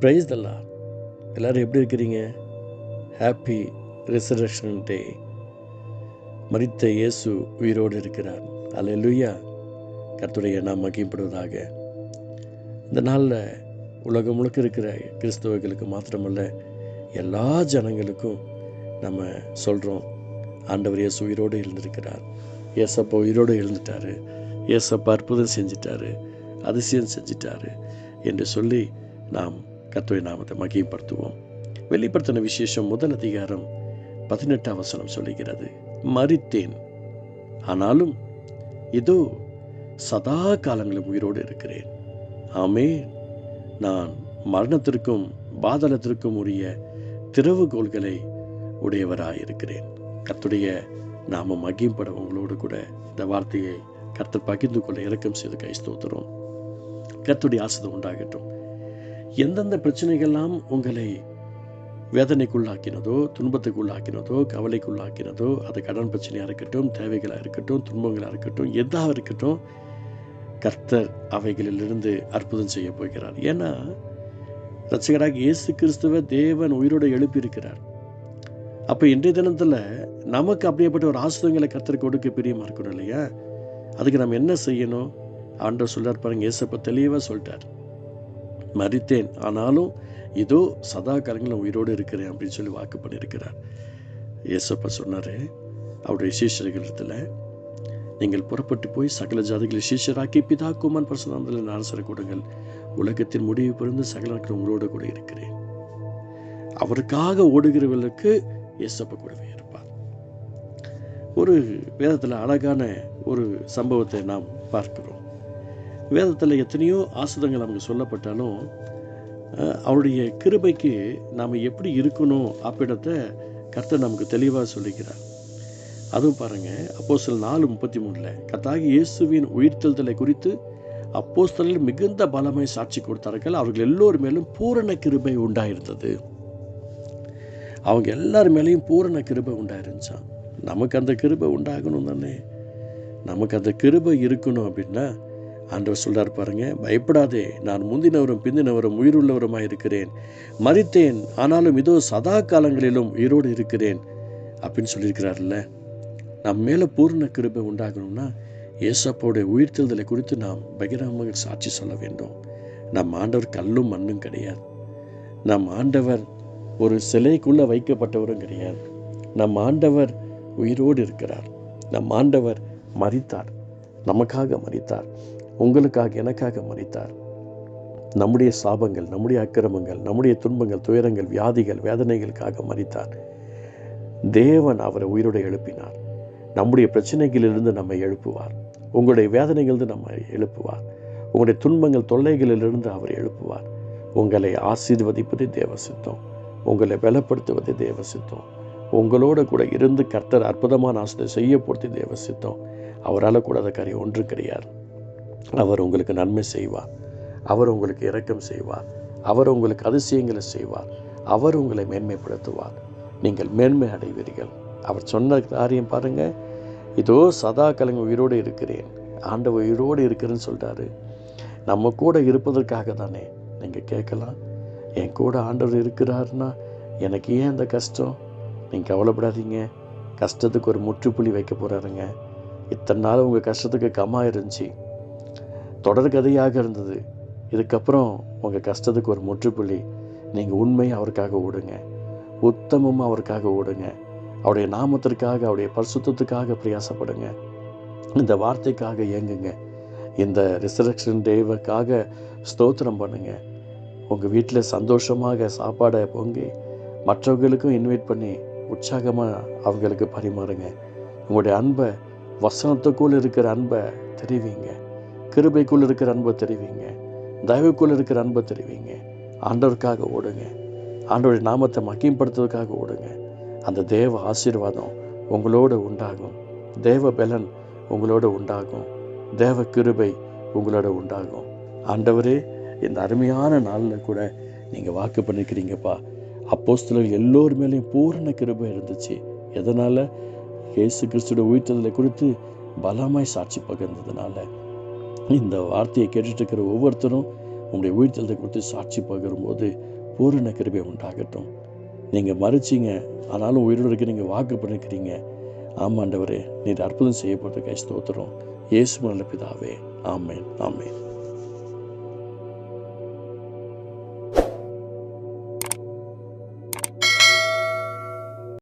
Price தல்லா எல்லோரும் எப்படி இருக்கிறீங்க? ஹாப்பி ரிசரக்ஷன் டே மறித்த இயேசு உயிரோடு இருக்கிறார். அல்ல லூயா கர்த்தருடைய நாம் மகிம்படுவதாக இந்த நாளில் உலகம் முழுக்க இருக்கிற கிறிஸ்தவர்களுக்கு மாத்திரமல்ல எல்லா ஜனங்களுக்கும் நம்ம சொல்கிறோம் ஆண்டவர் இயேசு உயிரோடு எழுந்திருக்கிறார். ஏசப்பா உயிரோடு எழுந்துட்டார். ஏசப்பா அற்புதம் செஞ்சிட்டாரு. அதிசயம் செஞ்சிட்டாரு என்று சொல்லி நாம் கத்துவை நாமத்தை மகிமைப்படுத்துவோம். வெளிப்படுத்தின விசேஷம் முதல் அதிகாரம் பதினெட்டாம் வசனம் சொல்லுகிறது. மறித்தேன் ஆனாலும் இதோ சதா காலங்களும் உயிரோடு இருக்கிறேன். ஆமே நான் மரணத்திற்கும் பாதளத்திற்கும் உரிய திறவுகோள்களை உடையவராயிருக்கிறேன். கத்துடைய நாம மகிம்பட உங்களோடு கூட இந்த வார்த்தையை கர்த்தர் பகிர்ந்து கொள்ள இறக்கம் செய்து கை ஸ்தோத்திரம். கத்துடைய ஆசிதம் உண்டாகட்டும். எந்தெந்த பிரச்சனைகள்லாம் உங்களை வேதனைக்குள்ளாக்கினதோ துன்பத்துக்குள்ளாக்கினதோ கவலைக்குள்ளாக்கினதோ அது கடன் பிரச்சனையாக இருக்கட்டும் தேவைகளாக இருக்கட்டும் துன்பங்களாக இருக்கட்டும் எதாக இருக்கட்டும் கர்த்தர் அவைகளிலிருந்து அற்புதம் செய்ய போகிறார். ஏன்னா ரசிகராக இயேசு கிறிஸ்துவ தேவன் உயிரோடு எழுப்பியிருக்கிறார். அப்போ இன்றைய தினத்தில் நமக்கு அப்படியேப்பட்ட ஒரு ஆசிரியங்களை கர்த்தர் கொடுக்க பிரியமாக இருக்கணும் இல்லையா? அதுக்கு நம்ம என்ன செய்யணும்? ஆண்டவர் சொல்றார் பாருங்க இயேசப்ப தெளிவாக சொல்லிட்டார். மறித்தேன். ஆனாலும் இதோ சதா காலங்களில் உயிரோடு இருக்கிறேன் அப்படின்னு சொல்லி வாக்கு பண்ணியிருக்கிறார். ஏசப்பா சொன்னார் அவருடைய சீஷர்களிடத்தில் நீங்கள் புறப்பட்டு போய் சகல ஜாதிகளை சீஷராக்கி பிதா குமான் பரசுராமத்தில் அரசரை கொடுங்கள். உலகத்தின் முடிவு பிறந்து சகல நாட்கள் உங்களோட கூட இருக்கிறேன். அவருக்காக ஓடுகிறவர்களுக்கு ஏசப்பா கூடவே இருப்பார் ஒரு வேதத்தில் அழகான ஒரு சம்பவத்தை நாம் பார்க்கிறோம். வேதத்தில் எத்தனையோ ஆசிதங்கள் நமக்கு சொல்லப்பட்டாலும் அவருடைய கிருபைக்கு நாம் எப்படி இருக்கணும் அப்படின்றத கர்த்தர் நமக்கு தெளிவாக சொல்லிக்கிறார். அதுவும் பாருங்கள் அப்போ சில நாலு முப்பத்தி மூணில் கத்தாகி இயேசுவின் உயிர்த்தெழுதலை குறித்து அப்போஸ்தலர் மிகுந்த பலமாய் சாட்சி கொடுத்தார்கள். அவர்கள் எல்லோர் மேலும் பூரண கிருபை உண்டாயிருந்தது. அவங்க எல்லார் மேலேயும் பூரண கிருபை உண்டாயிருந்துச்சான் நமக்கு அந்த கிருபை உண்டாகணும் தானே. நமக்கு அந்த கிருபை இருக்கணும் அப்படின்னா ஆண்டவர் சொல்கிறார் பாருங்க பயப்படாதே நான் முந்தினவரும் பிந்தினவரும் உயிருள்ளவருமாக இருக்கிறேன். மறித்தேன் ஆனாலும் இதோ சதா காலங்களிலும் உயிரோடு இருக்கிறேன். அப்படின்னு சொல்லியிருக்கிறார்ல நம் மேலே பூர்ண கிருபை உண்டாகணும்னா ஏசப்போடைய உயிர்த்தெழுதலை குறித்து நாம் பகிரமாக சாட்சி சொல்ல வேண்டும். நம் ஆண்டவர் கல்லும் மண்ணும் கிடையாது. நம் ஆண்டவர் ஒரு சிலைக்குள்ளே வைக்கப்பட்டவரும் கிடையாது. நம் ஆண்டவர் உயிரோடு இருக்கிறார். நம் ஆண்டவர் மறித்தார் நமக்காக மறித்தார் உங்களுக்காக எனக்காக மறித்தார். நம்முடைய சாபங்கள் நம்முடைய அக்கிரமங்கள் நம்முடைய துன்பங்கள் துயரங்கள் வியாதிகள் வேதனைகளுக்காக மறித்தார். தேவன் அவரை உயிரோடு எழுப்பினார். நம்முடைய பிரச்சனைகளிலிருந்து நம்மை எழுப்புவார். உங்களுடைய வேதனைகளிலிருந்து நம்மை எழுப்புவார். உங்களுடைய துன்பங்கள் தொல்லைகளிலிருந்து அவர் எழுப்புவார். உங்களை ஆசீர்வதிப்பது தேவ சித்தம். உங்களை பலப்படுத்துவது தேவ சித்தம். உங்களோட கூட இருந்து கர்த்தர் அற்புதமான ஆசிரியர் செய்ய பொறுத்து தேவ சித்தம். அவரால் கூடாத காரியம் ஒன்று கிடையாது. அவர் உங்களுக்கு நன்மை செய்வார். அவர் உங்களுக்கு இரக்கம் செய்வார். அவர் உங்களுக்கு அதிசயங்களை செய்வார். அவர் உங்களை மேன்மைப்படுத்துவார். நீங்கள் மேன்மை அடைவீர்கள். அவர் சொன்ன காரியம் பாருங்க. இதோ சதா கலங்க உயிரோடு இருக்கிறேன். ஆண்டவர் உயிரோடு இருக்கிறேன்னு சொல்றாரு. நம்ம கூட இருப்பதற்காக தானே நீங்கள் கேட்கலாம். என் கூட ஆண்டவர் இருக்கிறாருன்னா எனக்கு ஏன் அந்த கஷ்டம்? நீங்கள் கவலைப்படாதீங்க. கஷ்டத்துக்கு ஒரு முற்றுப்புள்ளி வைக்க போகிறாருங்க இத்தனை நாள் உங்கள் கஷ்டத்துக்கு கம்மா இருந்துச்சு. தொடர் கதையாக இருந்தது. இதுக்கப்புறம் உங்கள் கஷ்டத்துக்கு ஒரு முற்றுப்புள்ளி. நீங்கள் உண்மையை அவருக்காக ஓடுங்க. உத்தமமாக அவருக்காக ஓடுங்க. அவருடைய நாமத்திற்காக அவருடைய பரிசுத்தத்துக்காக பிரயாசப்படுங்க. இந்த வார்த்தைக்காக இயங்குங்க. இந்த ரிசரக்ஷன் டேவுக்காக ஸ்தோத்திரம் பண்ணுங்க. உங்கள் வீட்டில் சந்தோஷமாக சாப்பாடை பொங்கி மற்றவர்களுக்கும் இன்வைட் பண்ணி உற்சாகமாக அவங்களுக்கு பரிமாறுங்க. உங்களுடைய அன்பை வசனத்துக்குள் இருக்கிற அன்பை தெரிவிங்க. கிருபைக்குள் இருக்கிற அன்பை தெரிவிங்க. தயவுக்குள் இருக்கிற அன்பை தெரிவிங்க. ஆண்டவருக்காக ஓடுங்க. ஆண்டவருடைய நாமத்தை மக்கியப்படுத்துவதற்காக ஓடுங்க. அந்த தேவ ஆசீர்வாதம் உங்களோடு உண்டாகும். தேவ பலன் உங்களோட உண்டாகும். தேவ கிருபை உங்களோட உண்டாகும். ஆண்டவரே இந்த அருமையான நாளில் கூட நீங்கள் வாக்கு பண்ணிக்கிறீங்கப்பா. அப்போஸ்தலர் எல்லோர் மேலேயும் பூரண கிருபை இருந்துச்சு. எதனால்? இயேசு கிறிஸ்துவோட உயிர்த்ததில் குறித்து பலமாய் சாட்சி பகிர்ந்ததுனால. இந்த வார்த்தையை கேட்டுட்டு இருக்கிற ஒவ்வொருத்தரும் உங்களுடைய உயிர்த்தெழுதை கொடுத்து சாட்சி பகிரும்போது பூரண கிருபை உண்டாகட்டும். நீங்கள் மறிச்சிங்க ஆனாலும் உயிரோடு இருக்க நீங்கள் வாக்கு பண்ணிக்கிறீங்க. ஆமாண்டவரே நீர் அற்புதம் செய்யப்பட்ட கை ஸ்தோத்திரம். இயேசு நல்ல பிதாவே ஆமேன் ஆமேன்.